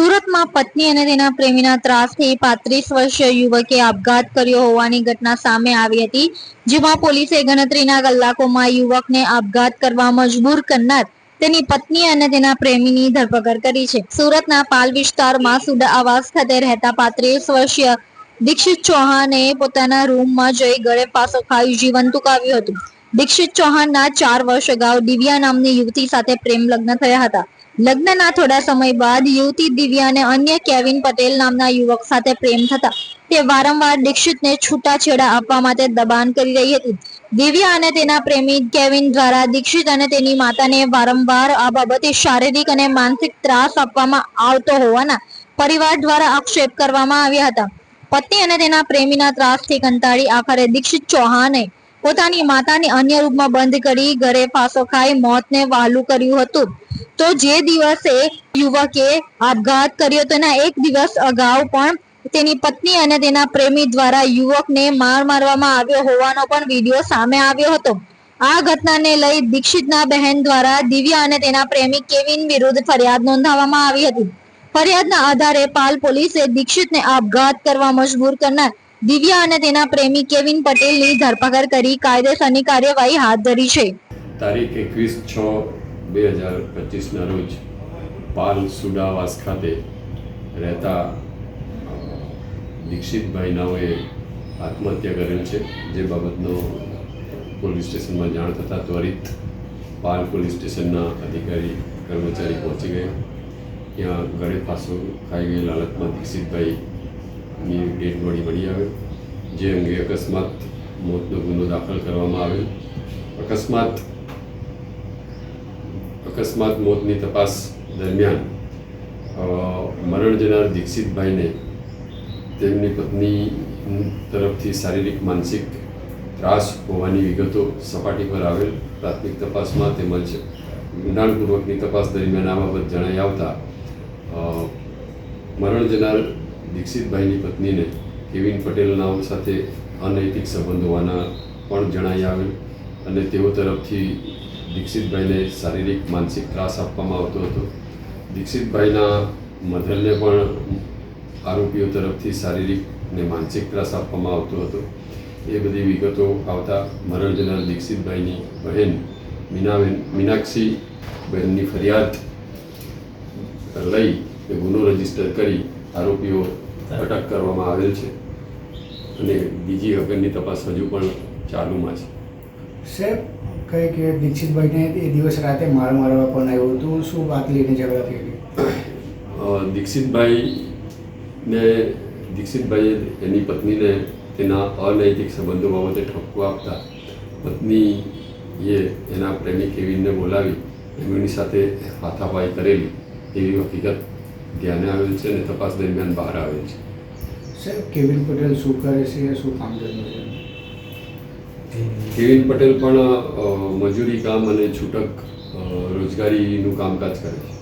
સુરતમાં પત્ની અને તેના પ્રેમીના ત્રાસથી પાંત્રીસ વર્ષીય યુવકે આપઘાત કર્યો હોવાની ઘટના સામે આવી હતી, જેમાં પોલીસે ગણતરીના કલાકોમાં યુવકને આપઘાત કરવા મજબૂર કરનાર તેની પત્ની અને તેના પ્રેમીની ધરપકડ કરી છે. સુરતના પાલ વિસ્તારમાં સુડા આવાસ ખાતે રહેતા પાંત્રીસ વર્ષીય દીક્ષિત ચૌહાણે પોતાના રૂમમાં જઈ ગળે પાસો ખાઈ જીવન ટૂંકાવ્યું હતું. દીક્ષિત ચૌહાણના ચાર વર્ષ અગાઉ દિવ્યા નામની યુવતી સાથે પ્રેમ લગ્ન થયા હતા. લગ્નના થોડા સમય બાદ યુવતી દિવ્યાને અન્ય કેવિન પટેલ નામના યુવક સાથે પ્રેમ થતા. તે વારંવાર દીક્ષિતને છૂટાછેડા આપવા માટે દબાણ કરી રહી હતી. દિવ્યા અને તેના પ્રેમી કેવિન દ્વારા દીક્ષિત અને તેની માતાને વારંવાર આ બાબતે શારીરિક અને માનસિક ત્રાસ આપવામાં આવતો હોવાના પરિવાર દ્વારા આક્ષેપ કરવામાં આવ્યા હતા. પત્ની અને તેના પ્રેમીના ત્રાસથી કંટાળી આખરે દીક્ષિત ચૌહાણે પોતાની માતાને અન્ય રૂપમાં બંધ કરી ઘરે ફાંસો ખાઈ મોતને વહાલું કર્યું હતું. તો જે દિવસે યુવકે આપઘાત કર્યો તેના એક દિવસ અગાઉ પણ તેની પત્ની અને તેના પ્રેમી દ્વારા યુવકને માર મારવામાં આવ્યો હોવાનો પણ વીડિયો સામે આવ્યો હતો. આ ઘટનાને લઈ દીક્ષિતના બહેન દ્વારા દિવ્યા અને તેના પ્રેમી કેવિન વિરુદ્ધ ફરિયાદ નોંધાવવામાં આવી હતી. ફરિયાદના આધારે પાલ પોલીસે દીક્ષિતને આપઘાત કરવા મજબૂર કરનાર દિવ્યા અને તેના પ્રેમી કેવિન પટેલની ધરપકડ કરી કાયદેસરની કાર્યવાહી હાથ ધરી છે. તારીખ એકવીસ છ બે હજાર પચીસના રોજ પાલ સુડાવાસ ખાતે રહેતા દીક્ષિતભાઈ નાઓએ આત્મહત્યા કરેલ છે. જે બાબતનો પોલીસ સ્ટેશનમાં જાણ થતાં ત્વરિત પાલ પોલીસ સ્ટેશનના અધિકારી, કર્મચારી પહોંચી ગયા. ત્યાં ગળે ફાંસો ખાઈ ગયેલા હાલતમાં દીક્ષિતભાઈની ડેડ બોડી મળી આવે, જે અંગે અકસ્માત મોતનો ગુનો દાખલ કરવામાં આવેલ અકસ્માત અકસ્માત મોતની તપાસ દરમિયાન મરણ જનાર દીક્ષિતભાઈને તેમની પત્ની તરફથી શારીરિક, માનસિક ત્રાસ હોવાની વિગતો સપાટી પર આવેલ પ્રાથમિક તપાસમાં તેમજ ઊંડાણપૂર્વકની તપાસ દરમિયાન આ બાબત જણાઈ આવતા મરણ જનાર દીક્ષિતભાઈની પત્નીને કેવિન પટેલ નામ સાથે અનૈતિક સંબંધ હોવાના પણ જણાઈ આવેલ અને તેઓ તરફથી દીક્ષિતભાઈને શારીરિક, માનસિક ત્રાસ આપવામાં આવતો હતો. દીક્ષિતભાઈના મધરને પણ આરોપીઓ તરફથી શારીરિક ને માનસિક ત્રાસ આપવામાં આવતો હતો. એ બધી વિગતો આવતા મરણ જનાર દીક્ષિતભાઈની બહેન મીનાબેન મીનાક્ષી બહેનની ફરિયાદ લઈ ગુનો રજિસ્ટર કરી આરોપીઓ અટક કરવામાં આવેલ છે. અને બીજી અગરની તપાસ હજુ પણ ચાલુમાં છે. સાહેબ કહે કે દીક્ષિતભાઈને એ દિવસ રાતે માર મારવા પણ આવ્યો હતું. શું વાત લઈને ઝઘડા થઈ ગઈ? દીક્ષિતભાઈને દીક્ષિતભાઈએ એની પત્નીને તેના અનૈતિક સંબંધો બાબતે ઠપકો આપતા પત્નીએ એના પ્રેમી કેવિનને બોલાવી એમની સાથે હાથાપાઈ કરેલી એવી હકીકત ધ્યાને આવેલ છે અને તપાસ દરમિયાન બહાર આવેલ છે. સાહેબ કેવિન પટેલ શું કરે છે? શું કામ કરે છે? કેવિન પટેલ પણ મજૂરી કામ અને છૂટક રોજગારીનું કામકાજ કરે છે.